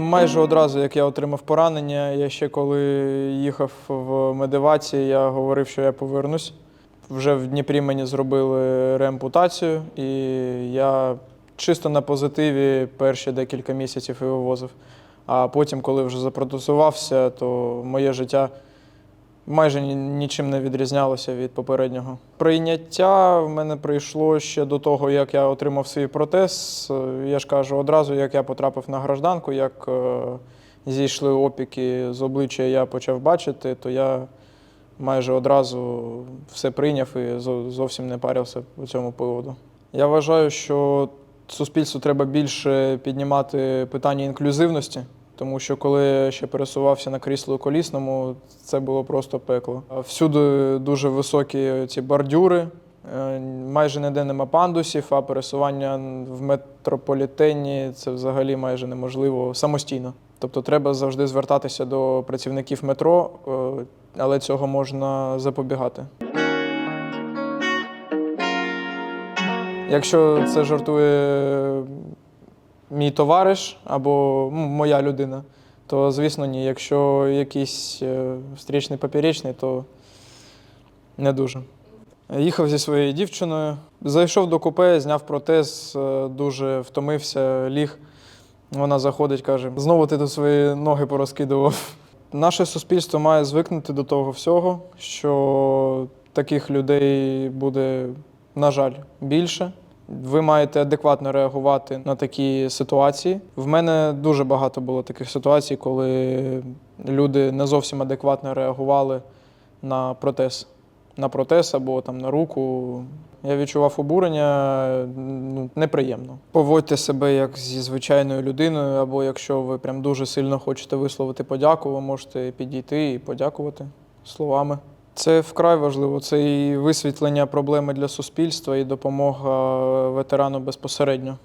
Майже одразу, як я отримав поранення, я ще коли їхав в медивації, я говорив, що я повернусь. Вже в Дніпрі мені зробили реампутацію, і я чисто на позитиві перші декілька місяців і вивозив. А потім, коли вже запротезувався, то моє життя майже нічим не відрізнялося від попереднього. Прийняття в мене прийшло ще до того, як я отримав свій протез. Е, Я ж кажу, одразу як я потрапив на гражданку, як е, зійшли опіки з обличчя, я почав бачити, то я майже одразу все прийняв і зовсім не парився у цьому поводу. Я вважаю, що суспільству треба більше піднімати питання інклюзивності, тому що коли ще пересувався на кріслу колісному, це було просто пекло. Всюди дуже високі ці бордюри, е, майже ніде нема пандусів, а пересування в метрополітені це взагалі майже неможливо самостійно. Тобто треба завжди звертатися до працівників метро, е, але цього можна запобігати. Якщо це жартує мій товариш або моя людина, то звісно ні. Якщо якийсь е, встрічний поперечний, то не дуже. Їхав зі своєю дівчиною, зайшов до купе, зняв протез, е, дуже втомився, ліг. Вона заходить, каже: знову ти тут свої ноги порозкидував. Наше суспільство має звикнути до того всього, що таких людей буде, на жаль, більше. Ви маєте адекватно реагувати на такі ситуації. В мене дуже багато було таких ситуацій, коли люди не зовсім адекватно реагували на протез. На протез або там на руку. Я відчував обурення ну, неприємно. Поводьте себе як зі звичайною людиною, або якщо ви прям дуже сильно хочете висловити подяку, ви можете підійти і подякувати словами. Це вкрай важливо. Це і висвітлення проблеми для суспільства, і допомога ветерану безпосередньо.